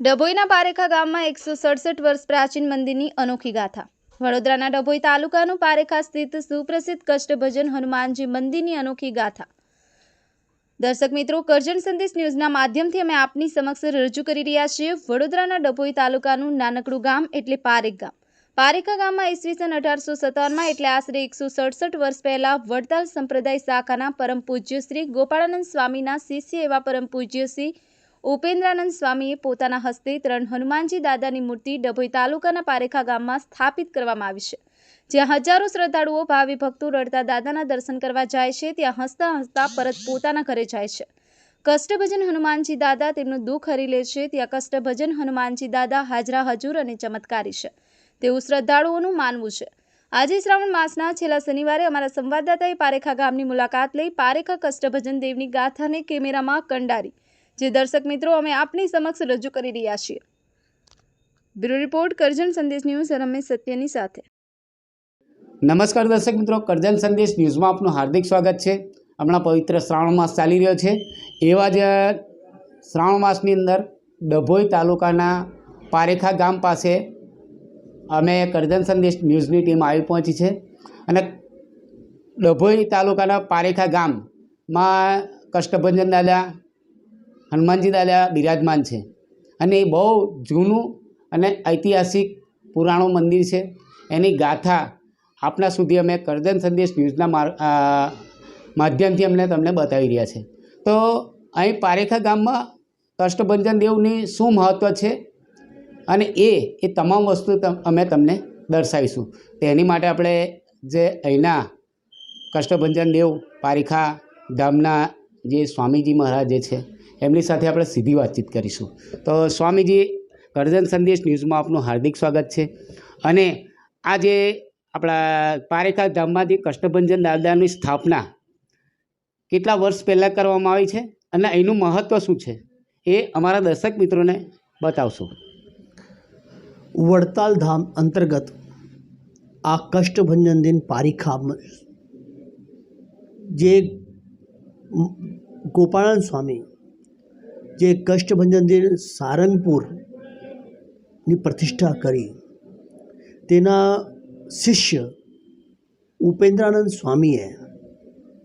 ડભોઈના પારેખા ગામમાં એકસો સડસઠ વર્ષ પ્રાચીન મંદિરની અનોખી ગાથા. વડોદરાના ડભોઈ તાલુકાનું પારેખા સ્થિત સુપ્રસિદ્ધ કષ્ટભજન હનુમાનજી મંદિરની અનોખી ગાથા. દર્શક મિત્રો, કરજણ સંદેશ ન્યૂઝના માધ્યમથી અમે આપની સમક્ષ રજૂ કરી રહ્યા છીએ વડોદરાના ડભોઈ તાલુકાનું નાનકડું ગામ, એટલે પારેખ ગામ. પારેખા ગામમાં ઈસવીસન અઢારસો સત્તાવનમાં એટલે આશરે એકસો સડસઠ વર્ષ પહેલાં, વડતાલ સંપ્રદાય શાખાના પરમ પૂજ્ય શ્રી ગોપાળાનંદ સ્વામીના શિષ્ય એવા પરમ પૂજ્ય શ્રી ઉપેન્દ્રાનંદ સ્વામીએ પોતાના હસ્તે ત્રણ હનુમાનજી દાદાની મૂર્તિ ડભોઈ તાલુકાના પારેખા ગામમાં સ્થાપિત કરવામાં આવી છે. જ્યાં હજારો શ્રદ્ધાળુઓ, ભાવિ ભક્તો રડતા દાદાના દર્શન કરવા જાય છે, ત્યાં હસતા હસતા પરત પોતાના ઘરે જાય છે. કષ્ટભજન હનુમાનજી દાદા તેમનું દુઃખ હરી લે છે, ત્યાં કષ્ટભજન હનુમાનજી દાદા હાજરા હજુર અને ચમત્કારી છે. તેવું શ્રદ્ધાળુઓનું માનવું છે. આજે શ્રાવણ માસના છેલ્લા શનિવારે અમારા સંવાદદાતાએ પારેખા ગામની મુલાકાત લઈ પારેખા કષ્ટભજન દેવની ગાથાને કેમેરામાં કંડારી. જે દર્શક મિત્રો અમે આપની સમક્ષ રજૂ કરી રહ્યા છીએ. બ્યુરો રિપોર્ટ, કરજણ સંદેશ ન્યૂઝ રમેશ સત્યની સાથે. નમસ્કાર દર્શક મિત્રો, કરજણ સંદેશ ન્યૂઝમાં આપનું હાર્દિક સ્વાગત છે. હમણાં પવિત્ર શ્રાવણ માસ ચાલી રહ્યો છે. એવા જ શ્રાવણ માસની અંદર ડભોઈ તાલુકાના પારેખા ગામ પાસે અમે કરજણ સંદેશ ન્યૂઝની ટીમ આવી પહોંચી છે. અને ડભોઈ તાલુકાના પારેખા ગામમાં કષ્ટભંજન દાદા હનુમાનજી દાદા બિરાજમાન છે. અને એ બહુ જૂનું અને ઐતિહાસિક પુરાણું મંદિર છે. એની ગાથા આપના સુધી અમે કરજન સંદેશ ન્યૂઝના માધ્યમથી અમને તમને બતાવી રહ્યા છે. તો અહીં પારેખા ગામમાં કષ્ટભંજન દેવની શું મહત્ત્વ છે? અને એ એ તમામ વસ્તુ અમે તમને દર્શાવીશું. તેની માટે આપણે જે અહીંના કષ્ટભંજન દેવ, પારેખા ધામના જે સ્વામીજી મહારાજ જે છે એમની સાથે આપણે સીધી વાતચીત કરીશું. તો સ્વામીજી, ગર્જન સંદેશ ન્યૂઝમાં આપનું હાર્દિક સ્વાગત છે. અને આજે આપણા પારેખા ધામમાંથી કષ્ટભંજન દાદાની સ્થાપના કેટલા વર્ષ પહેલાં કરવામાં આવી છે અને એનું મહત્ત્વ શું છે એ અમારા દર્શક મિત્રોને બતાવશો. વડતાલ ધામ અંતર્ગત આ કષ્ટભંજન દિન પારીખા જે ગોપાળન સ્વામી જે કષ્ટભંજન દિન સારંગપુરની પ્રતિષ્ઠા કરી, તેના શિષ્ય ઉપેન્દ્રાનંદ સ્વામીએ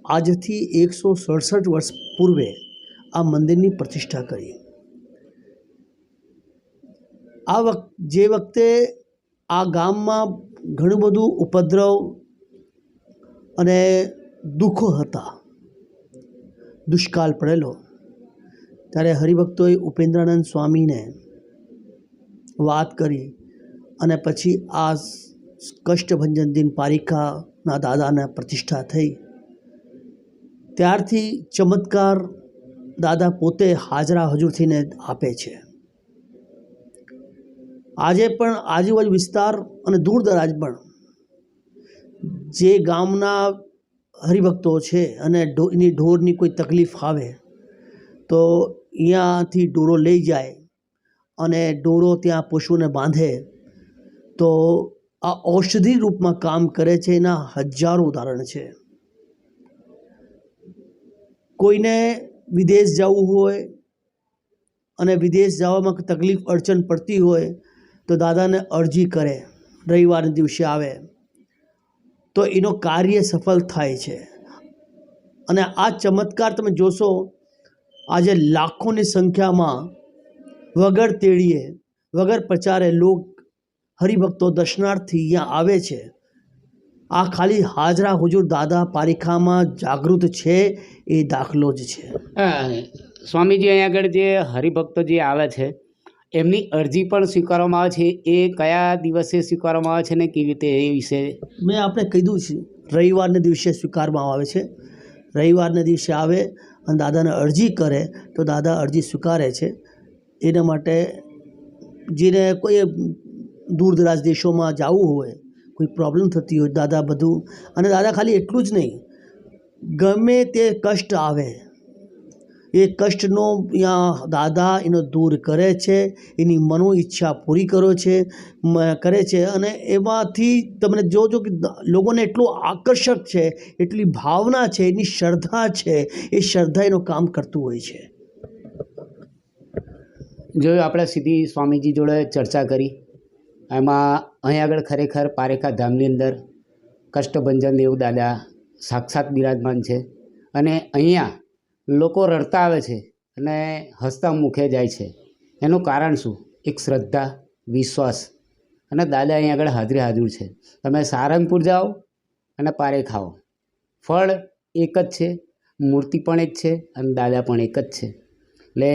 આજથી એકસો સડસઠ વર્ષ પૂર્વે આ મંદિરની પ્રતિષ્ઠા કરી. આ વખ જે વખતે આ ગામમાં ઘણું બધું ઉપદ્રવ અને દુઃખો હતા, દુષ્કાળ પડેલો ત્યારે હરિભક્તોએ ઉપેન્દ્રાનંદ સ્વામીને વાત કરી અને પછી આ કષ્ટભંજન દિન પારિકાના દાદાને પ્રતિષ્ઠા થઈ. ત્યારથી ચમત્કાર દાદા પોતે હાજરા હજુર આપે છે. આજે પણ આજુબાજુ વિસ્તાર અને દૂર દરાજ પણ જે ગામના હરિભક્તો છે અને એની ઢોરની કોઈ તકલીફ આવે તો અહીંયાથી ડોરો લઈ જાય અને ડોરો ત્યાં પશુને બાંધે, તો આ ઔષધિ રૂપમાં કામ કરે છે, એના હજારો ઉદાહરણ છે. કોઈને વિદેશ જવું હોય અને વિદેશ જવામાં તકલીફ, અડચણ પડતી હોય, તો દાદાને અરજી કરે, રવિવારના દિવસે આવે, તો એનો કાર્ય સફળ થાય છે. અને આ ચમત્કાર તમે જોશો આજે લાખોની સંખ્યામાં વગર તેડીએ વગર પ્રચારે લોક હરિભક્તો દર્શનાર્થી અહીંયા આવે છે. આ ખાલી હાજરા હુજુર દાદા પારીખામાં જાગૃત છે એ દાખલો જ છે. સ્વામીજી અહીંયા આગળ જે હરિભક્તો જે આવે છે એમની અરજી પણ સ્વીકારવામાં આવે છે એ કયા દિવસે સ્વીકારવામાં આવે છે ને કેવી રીતે એ વિશે? મેં આપણે કીધું છે રવિવારના દિવસે સ્વીકારવામાં આવે છે. રવિવારના દિવસે આવે અને દાદાને અરજી કરે, તો દાદા અરજી સ્વીકારે છે. એના માટે જેને કોઈ દૂર દરાજ દેશોમાં જવું હોય, કોઈ પ્રોબ્લેમ થતી હોય, દાદા બધું, અને દાદા ખાલી એટલું જ નહીં, ગમે તે કષ્ટ આવે એ કષ્ટનો અહીંયા દાદા એનો દૂર કરે છે, એની મનો ઈચ્છા પૂરી કરો છે કરે છે અને એમાંથી તમને જોજો કે લોકોને એટલું આકર્ષક છે, એટલી ભાવના છે, એની શ્રદ્ધા છે, એ શ્રદ્ધા એનું કામ કરતું હોય છે. જોયું આપણે સીધી સ્વામીજી જોડે ચર્ચા કરી, એમાં અહીં આગળ ખરેખર પારેખા ધામની અંદર કષ્ટભંજન દેવ દાદા સાક્ષાત બિરાજમાન છે અને અહીંયા લોકો રડતા આવે છે અને હસતા મુખે જાય છે. એનું કારણ શું? એક શ્રદ્ધા, વિશ્વાસ. અને દાદા અહીં આગળ હાજરી હાજર છે. તમે સારંગપુર જાઓ અને પારે ખાઓ. ફળ એક જ છે, મૂર્તિ પણ એક છે અને દાદા પણ એક જ છે. એટલે